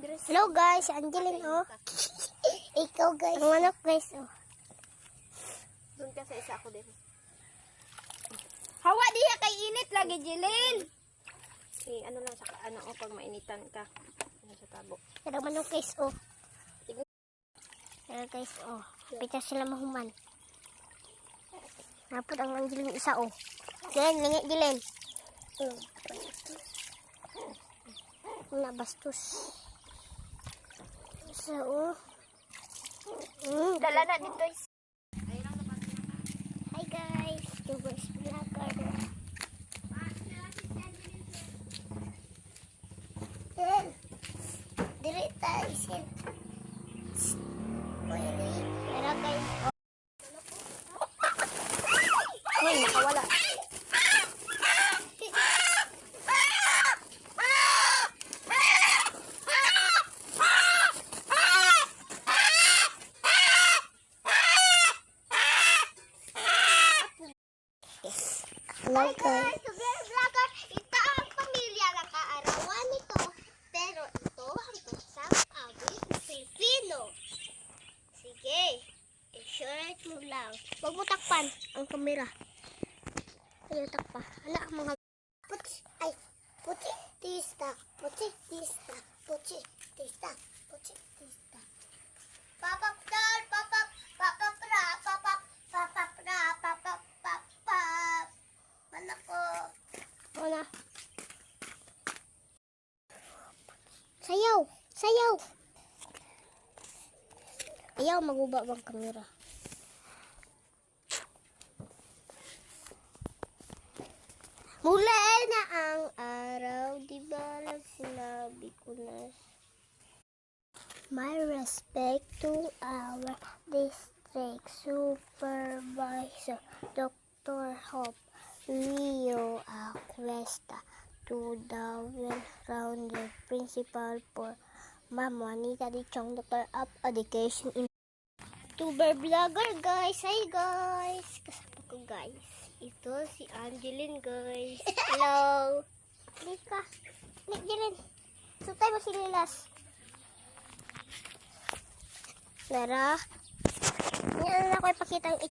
Hello guys, si Angeline oh. Ikaw guys. Ang manok guys oh. Doon ka sa isa ako din. Hawa diya kay init lagi, Jilin. Eh, ano lang sa ano o pag mainitan ka. Ano sa tabo. Pero manok guys oh. Pero guys oh. Pita sila mahuman. Napod ang Angeline isa oh. Gilen, lingit gilen. Oh. Wala Isa oh. Mm, Dala na dito. is- Hi guys, Tubers Vlogger. Eh, Diri tayo isin. Pero guys, oh. Uy, nakawala. Guys. Super vlogger, ito ang pamilya na kaarawan nito. Pero ito ang isang awit Pilipino. Sige, i-short mo lang. Huwag mo takpan ang kamera. Ayaw takpa. Hala, mga Puti, ay, puti, tista, puti, tista, puti, Sayaw! Ayaw, maguba bang kamera? Mula na ang araw, di ba lang sinabi ko na My respect to our district supervisor, Dr. Hope Leo Acuesta, to the well-rounded principal for Ma'am Juanita Di Chong, Doctor of Education in Tuber vlogger guys! Hi guys! Kasama ko guys. Ito si Angeline guys. Hello! Lika! Angeline! Sutay mo si Lilas. Lara. Yan na ako ipakita ang